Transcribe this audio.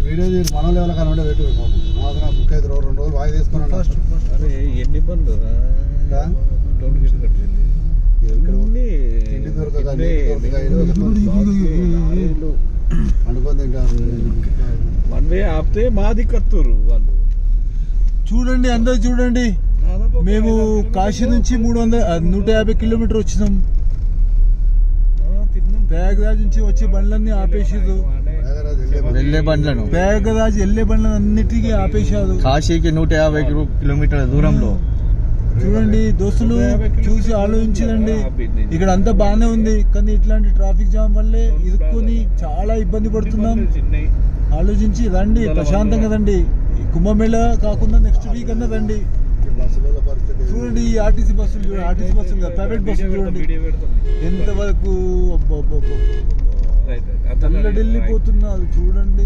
Video తీసి మన level కానీ ఉండే పెట్టు మాత్రం బుక్ అయితే రెండు రెండు రోజులు వాయి తీసుకున్నాను ఫస్ట్ అరే ఎన్ని పనులు కట్టింది. అనుకొని తింటారు. వన్ వే ఆపితే మాది కత్తూరు వాళ్ళు. చూడండి అందరు చూడండి. మేము కాశీ నుంచి మూడు వందల నూట యాభై కిలోమీటర్ వచ్చినాం. ఆ, తిన్నాం. ప్రయాగరాజ్ నుంచి వచ్చే బండ్లన్నీ ఆపేసారు వెళ్ళే బండి. వెళ్ళే బండ్లను ప్రయాగరాజ్ వెళ్ళే బండ్లను అన్నిటికీ ఆపేశారు కాశీకి నూట యాభై కిలో- కిలోమీటర్ల దూరంలో చూడండి దోస్తులు చూసి ఆలోచించండి ఆపింది. ఇక్కడ అంతా బాగానే ఉంది కానీ ఇట్లాంటి ట్రాఫిక్ జామ్ వల్లే ఇరుక్కొని చాలా ఇబ్బంది పడుతున్నాం. ఆలోచించి రండి ప్రశాంతంగా రండి కుంభమేళ కాకుండా నెక్స్ట్ వీక్ అన్న రండి? చూడండి ఈ ఆర్టీసీ బస్సులు చూడండి ఆర్టీసీ బస్సులు ప్రైవేట్ బస్సులు చూడండి. ఎంతవరకు రైట్, రైట్. చూడండి